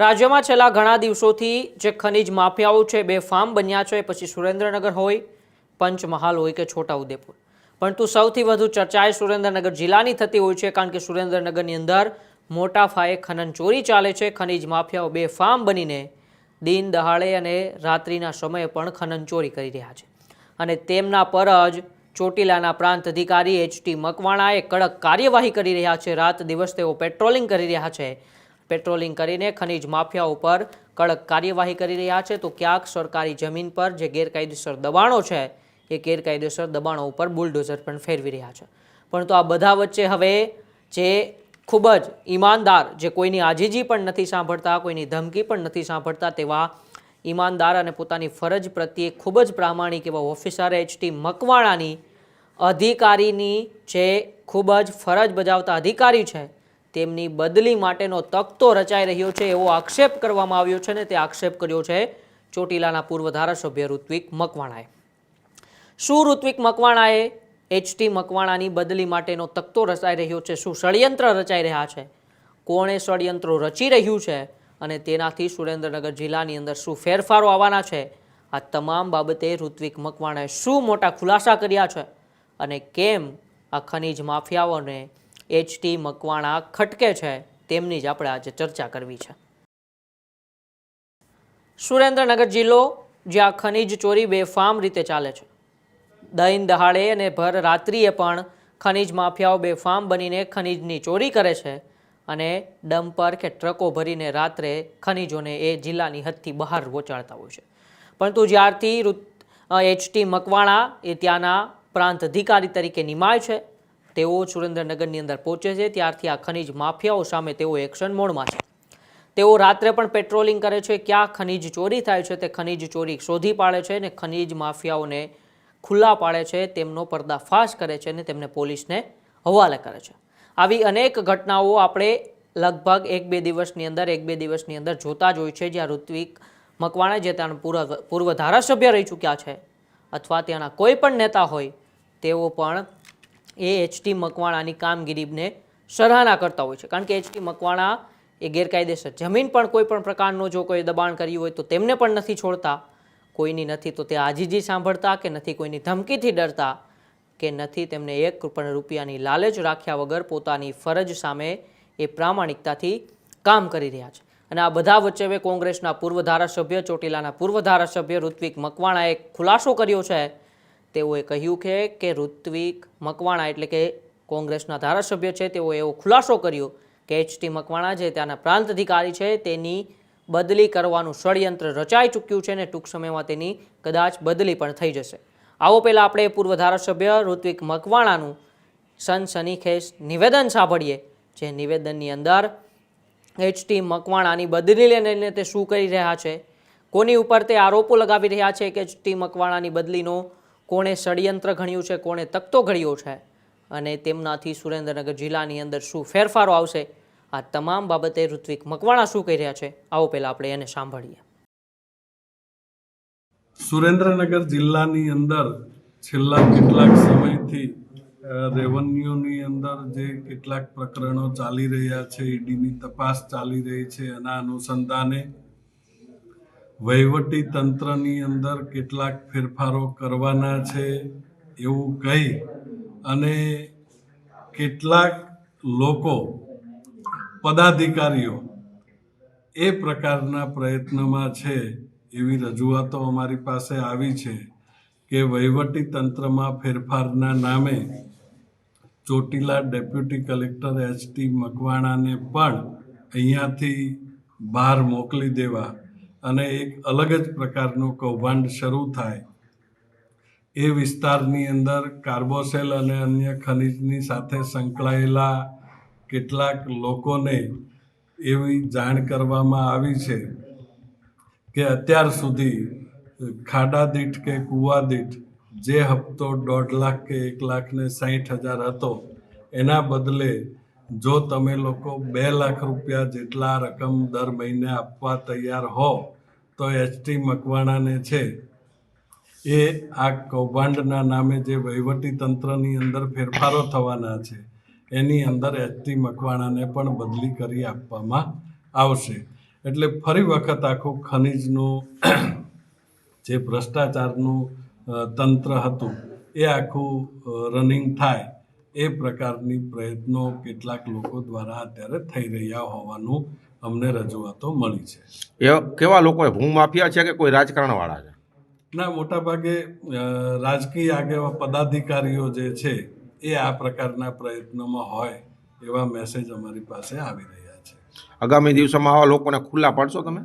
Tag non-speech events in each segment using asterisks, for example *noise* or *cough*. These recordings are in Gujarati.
રાજ્યમાં છેલ્લા ઘણા દિવસોથી જે ખનીજ માફિયાઓ છે, બે ફાર્મ બન્યા છે, પછી સુરેન્દ્રનગર હોય, પંચમહાલ હોય કે છોટાઉદેપુર પરંતુ સૌથી વધુ ચર્ચા એ સુરેન્દ્રનગર જિલ્લાની થતી હોય છે, કારણ કે સુરેન્દ્રનગરની અંદર મોટા ફાયે ખનન ચોરી ચાલે છે. ખનીજ માફિયાઓ બે ફાર્મ બનીને દિન, દહાડે અને રાત્રિના સમયે પણ ખનન ચોરી કરી રહ્યા છે. અને તેમના પર જ ચોટીલાના પ્રાંત અધિકારી એચટી મકવાણાએ કડક કાર્યવાહી કરી રહ્યા છે. રાત દિવસ તેઓ પેટ્રોલિંગ કરી રહ્યા છે. પેટ્રોલિંગ કરીને ખનીજ માફિયા ઉપર કડક કાર્યવાહી કરી રહ્યા છે. તો ક્યાંક સરકારી જમીન પર જે ગેરકાયદેસર દબાણો છે, એ ગેરકાયદેસર દબાણો ઉપર બુલડોઝર પણ ફેરવી રહ્યા છે. પરંતુ આ બધા વચ્ચે હવે જે ખૂબ જ ઈમાનદાર, જે કોઈની આજીજી પણ નથી સાંભળતા, કોઈની ધમકી પણ નથી સાંભળતા, તેવા ઈમાનદાર અને પોતાની ફરજ પ્રત્યે ખૂબ જ પ્રામાણિક એવા ઓફિસર એચટી મકવાણાની અધિકારીની જે ખૂબ જ ફરજ બજાવતા અધિકારી છે તેમની બદલી માટેનો તકતો રચાઈ રહ્યો છે એવો આક્ષેપ કરવામાં આવ્યો છે ને તે આક્ષેપ કર્યો છે ચોટીલાના પૂર્વ ધારાસભ્ય ઋત્વિક મકવાણાએ. શું ઋત્વિક મકવાણાએ એચટી મકવાણાની બદલી માટેનો તકતો રચાઈ રહ્યો છે? શું ષડયંત્ર રચાઈ રહ્યા છે? કોણે ષડયંત્રો રચી રહ્યું છે? અને તેનાથી સુરેન્દ્રનગર જિલ્લાની અંદર શું ફેરફારો આવવાના છે? આ તમામ બાબતે ઋત્વિક મકવાણાએ શું મોટા ખુલાસા કર્યા છે? અને કેમ આ ખનીજ માફિયાઓને એચટી મકવાણા ખટકે છે, તેમની જ આપણે આજે ચર્ચા કરવી છે. સુરેન્દ્રનગર જિલ્લો, જ્યાં ખનીજ ચોરી બેફામ રીતે ચાલે છે. દૈન દહાડે અને ભર રાત્રિએ પણ ખનીજ માફિયાઓ બેફામ બનીને ખનીજની ચોરી કરે છે અને ડમ્પર કે ટ્રકો ભરીને રાત્રે ખનીજોને એ જિલ્લાની હદથી બહાર પહોંચાડતા હોય છે. પરંતુ જ્યારથી એચટી મકવાણા એ ત્યાંના પ્રાંત અધિકારી તરીકે નિમાય છે તેઓ સુરેન્દ્રનગરની અંદર પહોંચે છે. ત્યારથી આ ખનીજ માફિયાઓ સામે તેઓ એક્શન મોડમાં છે. તેઓ રાત્રે પણ પેટ્રોલિંગ કરે છે. ક્યાં ખનીજ ચોરી થાય છે તે ખનીજ ચોરી શોધી પાડે છે અને ખનીજ માફિયાઓને ખુલ્લા પાડે છે. તેમનો પર્દાફાશ કરે છે અને તેમને પોલીસને હવાલે કરે છે. આવી અનેક ઘટનાઓ આપણે લગભગ એક બે દિવસની અંદર, એક બે દિવસની અંદર જોતા જ હોય છે. જ્યાં ઋત્વિક મકવાણા, જે ત્યાંના પૂર્વ ધારાસભ્ય રહી ચૂક્યા છે, અથવા ત્યાંના કોઈ પણ નેતા હોય, તેઓ પણ એ એચટી મકવાણાની કામગીરીને સરાહના કરતા હોય છે. કારણ કે એચટી મકવાણા એ ગેરકાયદેસર. જમીન પણ કોઈ પણ પ્રકારનું જો કોઈ દબાણ કર્યું હોય તો તેમને પણ નથી છોડતા. કોઈની નથી તો તે આજીજી સાંભળતા કે નથી કોઈની ધમકીથી ડરતા કે નથી તેમને એક પણ રૂપિયાની લાલચ રાખ્યા વગર પોતાની ફરજ સામે એ પ્રામાણિકતાથી કામ કરી રહ્યા છે. અને આ બધા વચ્ચે હવે કોંગ્રેસના પૂર્વ ધારાસભ્ય, ચોટીલાના પૂર્વ ધારાસભ્ય ઋત્વિક મકવાણાએ ખુલાસો કર્યો છે તેઓએ કહ્યું છે કે ઋત્વિક મકવાણા એટલે કે કોંગ્રેસના ધારાસભ્ય છે, તેઓએ એવો ખુલાસો કર્યો કે એચટી મકવાણા જે ત્યાંના પ્રાંત અધિકારી છે, તેની બદલી કરવાનું ષડયંત્ર રચાઈ ચૂક્યું છે અને ટૂંક સમયમાં તેની કદાચ બદલી પણ થઈ જશે. આવો પહેલાં આપણે પૂર્વ ધારાસભ્ય ઋત્વિક મકવાણાનું સનસનીખેસ નિવેદન સાંભળીએ, જે નિવેદનની અંદર એચટી મકવાણાની બદલી લઈને તે શું કરી રહ્યા છે? કોની ઉપર તે આરોપો લગાવી રહ્યા છે કે એચટી મકવાણાની બદલીનો કોણે ષડયંત્ર ઘડ્યું છે, કોણે તકતો ઘડ્યો છે અને તેમનાથી સુરેન્દ્રનગર જિલ્લાની અંદર શું ફેરફારો આવશે? આ તમામ બાબતે ઋત્વિક મકવાણા શું કહી રહ્યા છે? આવો પહેલાં આપણે એને સાંભળીએ. સુરેન્દ્રનગર જિલ્લાની અંદર છેલ્લા કેટલાક સમયથી રેવન્યુની અંદર જે કેટલાક પ્રકરણો ચાલી રહ્યા છે, ઈડીની તપાસ ચાલી રહી છે, એના અનુસંધાને વહીવટી તંત્રની અંદર કેટલાક ફેરફારો કરવાના છે એવું કહી અને કેટલાક લોકો, પદાધિકારીઓ એ પ્રકારના પ્રયત્નમાં છે એવી રજૂઆતો અમારી પાસે આવી છે કે વહીવટી તંત્રમાં ફેરફારના નામે Chotila deputy collector H T મકવાણાને પણ અહીંયાથી બહાર મોકલી દેવા અને એક અલગ જ પ્રકારનું કૌભાંડ શરૂ થાય. એ વિસ્તારની અંદર કાર્બોસેલ અને અન્ય ખનિજની સાથે સંકળાયેલા કેટલાક લોકોને એવી જાણ કરવામાં આવી છે કે અત્યાર સુધી ખાડા દીઠ કે કૂવા દીઠ જે હપ્તો દોઢ લાખ કે એક લાખને સાહીઠ હજાર હતો, એના બદલે જો તમે લોકો બે લાખ રૂપિયા જેટલા રકમ દર મહિને આપવા તૈયાર હો, તો એચટી મકવાણાને છે. એ આ કૌભાંડના નામે જે વહીવટી તંત્રની અંદર ફેરફારો થવાના છે, એની અંદર એચટી મકવાણાને પણ બદલી કરી આપવામાં આવશે. એટલે ફરી વખત આખું ખનીજનું *clears throat* જે ભ્રષ્ટાચારનું તંત્ર હતું, એ આખું રનિંગ થાય. એ પ્રકારની પ્રયત્નો કેટલાક લોકો દ્વારા અત્યારે થઈ રહ્યા હોવાનું અમને રજૂઆતો મળી છે. એ કેવા લોકો ભૂમાફિયા છે કે કોઈ રાજકારણવાળા છે? ના મોટાભાગે રાજકીય આગેવા પદાધિકારીઓ જે છે એ આ પ્રકારના પ્રયત્નોમાં હોય એવા મેસેજ અમારી પાસે આવી રહ્યા છે. આગામી દિવસોમાં આવા લોકોને ખુલ્લા પાડશો તમે?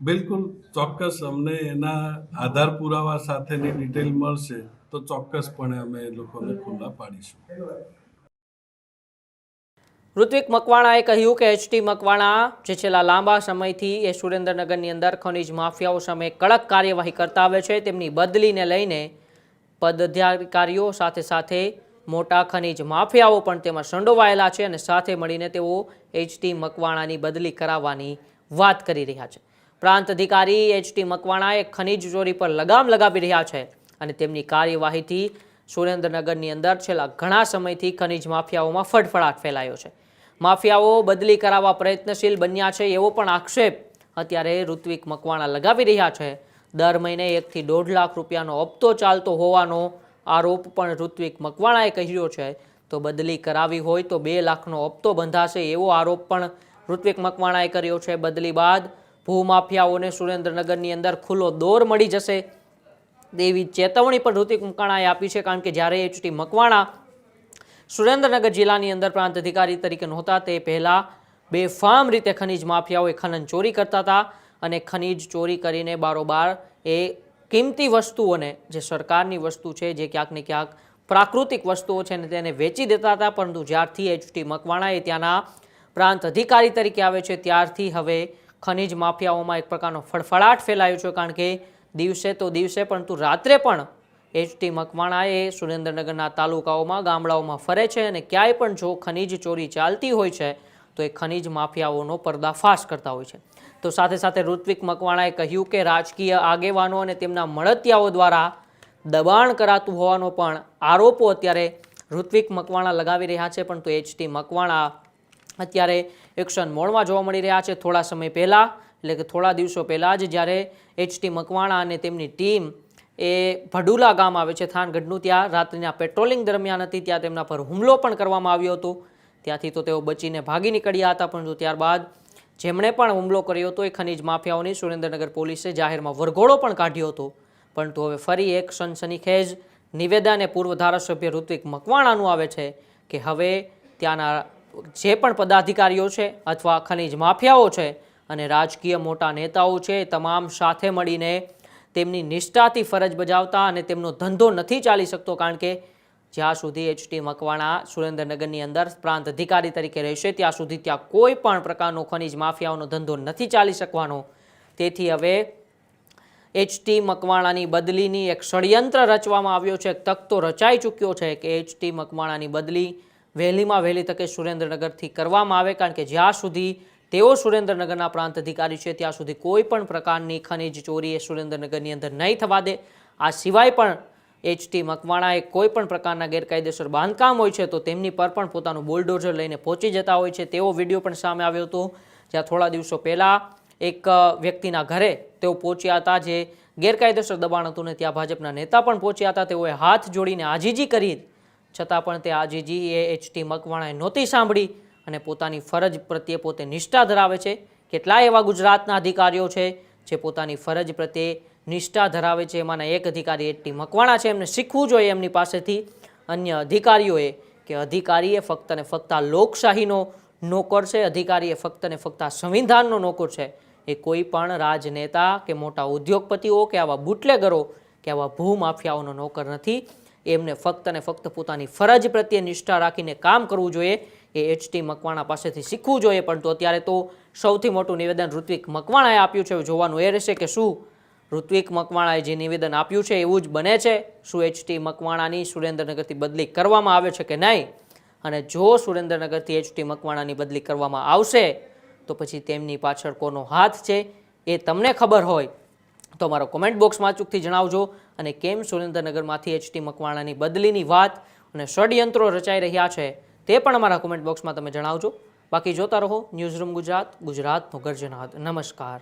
બિલકુલ. ચોક્કસ અમને એના આધાર પુરાવા સાથેની ડિટેલ મળશે. તો ચોક્કસપણે અમે લોકોને ખુલ્લા પાડીશું. ઋત્વિક મકવાણાએ કહ્યું કે એચટી મકવાણા, જે છેલ્લા લાંબા સમયથી એ સુરેન્દ્રનગરની અંદર ખનિજ માફિયાઓ સામે કડક કાર્યવાહી કરતા આવે છે, તેમની બદલીને લઈને પદાધિકારીઓ સાથે સાથે મોટા ખનિજ માફિયાઓ પણ તેમાં સંડોવાયેલા છે અને સાથે મળીને તેઓ એચટી મકવાણાની બદલી કરાવવાની વાત કરી રહ્યા છે. પ્રાંત અધિકારી એચટી મકવાણાએ ખનિજ ચોરી પર લગામ લગાવી રહ્યા છે. અને તેમની કાર્યવાહીથી સુરેન્દ્રનગરની અંદર છેલ્લા ઘણા સમયથી ખનિજ માફિયાઓમાં ફડફડાટ ફેલાયો છે. માફિયાઓ બદલી કરાવવા પ્રયત્નશીલ બન્યા છે એવો પણ આક્ષેપ અત્યારે ઋત્વિક મકવાણા લગાવી રહ્યા છે. દર મહિને એકથી દોઢ લાખ રૂપિયાનો હપ્તો ચાલતો હોવાનો આરોપ પણ ઋત્વિક મકવાણાએ કહ્યો છે. તો બદલી કરાવી હોય તો બે લાખનો હપ્તો બંધાશે એવો આરોપ પણ ઋત્વિક મકવાણાએ કર્યો છે. બદલી બાદ ભૂમાફિયાઓને સુરેન્દ્રનગરની અંદર ખુલ્લો દોર મળી જશે. તેવી ચેતવણી પણ ઋતિક મુકાણાએ આપી છે, કારણ કે જ્યારે એચટી મકવાણા સુરેન્દ્રનગર જિલ્લાની અંદર પ્રાંત અધિકારી તરીકે નહોતા, તે પહેલાં બેફામ રીતે ખનીજ માફિયાઓએ ખનન ચોરી કરતા હતા અને ખનીજ ચોરી કરીને બારોબાર એ કિંમતી વસ્તુઓને, જે સરકારની વસ્તુ છે, જે ક્યાંક ને ક્યાંક પ્રાકૃતિક વસ્તુઓ છે, ને તેને વેચી દેતા હતા, પરંતુ જ્યારથી એચટી મકવાણાએ ત્યાંના પ્રાંત અધિકારી તરીકે આવે છે, ત્યારથી હવે ખનિજ માફિયાઓમાં એક પ્રકારનો ફળફળાટ ફેલાયો છે, કારણ કે દિવસે તો દિવસે, પરંતુ રાત્રે પણ એચટી મકવાણા એ સુરેન્દ્રનગરના તાલુકાઓમાં, ગામડાઓમાં ફરે છે અને ક્યાંય પણ જો ખનિજ ચોરી ચાલતી હોય છે, તો એ ખનીજ માફિયાઓનો પર્દાફાશ કરતા હોય છે. તો સાથે સાથે ઋત્વિક મકવાણાએ કહ્યું કે રાજકીય આગેવાનો અને તેમના મળતિયાઓ દ્વારા દબાણ કરાતું હોવાનો પણ આરોપો અત્યારે ઋત્વિક મકવાણા લગાવી રહ્યા છે, પરંતુ એચટી મકવાણા અત્યારે એક્શન મોડમાં જોવા મળી રહ્યા છે. થોડા સમય પહેલાં એટલે કે થોડા દિવસો પહેલાં જ જ્યારે એચટી મકવાણા અને તેમની ટીમ એ ભડુલા ગામ આવે છે, થાનગઢનું, ત્યાં રાત્રિના પેટ્રોલિંગ દરમિયાન હતી, ત્યાં તેમના પર હુમલો પણ કરવામાં આવ્યો હતો. ત્યાંથી તો તેઓ બચીને ભાગી નીકળ્યા હતા, પરંતુ ત્યારબાદ જેમણે પણ હુમલો કર્યો હતો, એ ખનીજ માફિયાઓની સુરેન્દ્રનગર પોલીસે જાહેરમાં વરઘોડો પણ કાઢ્યો હતો. પરંતુ હવે ફરી એક સનસનીખેજ નિવેદન એ પૂર્વ ધારાસભ્ય ઋત્વિક મકવાણાનું આવે છે કે હવે ત્યાંના જે પણ પદાધિકારીઓ છે અથવા ખનીજ માફિયાઓ છે અને રાજકીય મોટા નેતાઓ છે તમામ સાથે મળીને તેમની નિષ્ઠાથી ફરજ બજાવતા અને તેમનો ધંધો નથી ચાલી શકતો, કારણ કે જ્યાં સુધી એચટી મકવાણા સુરેન્દ્રનગરની અંદર પ્રાંત અધિકારી તરીકે રહેશે, ત્યાં સુધી ત્યાં કોઈ પણ પ્રકારનો ખનીજ માફિયાઓનો ધંધો નથી ચાલી શકવાનો. તેથી હવે એચટી મકવાણાની બદલીની એક ષડયંત્ર રચવામાં આવ્યો છે, એક તકતો રચાઈ ચૂક્યો છે કે એચટી મકવાણાની બદલી વહેલીમાં વહેલી તકે સુરેન્દ્રનગરથી કરવામાં આવે, કારણ કે જ્યાં સુધી તેઓ સુરેન્દ્રનગરના પ્રાંત અધિકારી છે. ત્યાં સુધી કોઈ પણ પ્રકારની ખનિજ ચોરી એ સુરેન્દ્રનગરની અંદર નહીં થવા દે. આ સિવાય પણ એચટી મકવાણાએ કોઈ પણ પ્રકારના ગેરકાયદેસર બાંધકામ હોય છે તો તેમની પર પણ પોતાનું બુલડોઝર લઈને પહોંચી જતા હોય છે. તેવો વીડિયો પણ સામે આવ્યો હતો. જ્યાં થોડા દિવસો પહેલાં એક વ્યક્તિના ઘરે તેઓ પહોંચ્યા હતા જે ગેરકાયદેસર દબાણ હતું ને ત્યાં ભાજપના નેતા પણ પહોંચ્યા હતા. તેઓએ હાથ જોડીને આજીજી કરી. છતાં પણ તે આજીજી એ એચટી મકવાણાએ નહોતી સાંભળી. અને પોતાની ફરજ પ્રત્યે પોતે નિષ્ઠા ધરાવે છે. કેટલાય એવા ગુજરાતના અધિકારીઓ છે જે પોતાની ફરજ પ્રત્યે નિષ્ઠા ધરાવે છે. એમાંના એક અધિકારી એટલી મકવાણા છે. એમને શીખવું જોઈએ એમની પાસેથી. અન્ય અધિકારીઓએ કે અધિકારીએ ફક્ત ને ફક્ત આ લોકશાહીનો નોકર છે. અધિકારીએ ફક્ત ને ફક્ત આ સંવિધાનનો નોકર છે. એ કોઈ પણ રાજનેતા કે મોટા ઉદ્યોગપતિઓ કે આવા બુટલેગરો કે આવા ભૂમાફિયાઓનો નોકર નથી. એમને ફક્ત ને ફક્ત પોતાની ફરજ પ્રત્યે નિષ્ઠા રાખીને કામ કરવું જોઈએ. એ એચટી મકવાણા પાસેથી શીખવું જોઈએ, પરંતુ અત્યારે તો સૌથી મોટું નિવેદન ઋત્વિક મકવાણાએ આપ્યું છે. જોવાનું એ રહેશે કે શું ઋત્વિક મકવાણાએ જે નિવેદન આપ્યું છે એવું જ બને છે? શું એચટી મકવાણાની સુરેન્દ્રનગરથી બદલી કરવામાં આવે છે કે નહીં? અને જો સુરેન્દ્રનગરથી એચટી મકવાણાની બદલી કરવામાં આવશે, તો પછી તેમની પાછળ કોનો હાથ છે એ તમને ખબર હોય. તો મારો કોમેન્ટ બોક્સમાં અચૂકથી જણાવજો. અને કેમ સુરેન્દ્રનગરમાંથી એચટી મકવાણાની બદલીની વાત અને ષડયંત્રો રચાઈ રહ્યા છે તે પણ અમારા કોમેન્ટ બોક્સમાં તમે જણાવજો. બાકી જોતા રહો ન્યૂઝરૂમ ગુજરાત, ગુજરાતનો ગર્જનાદ નમસ્કાર.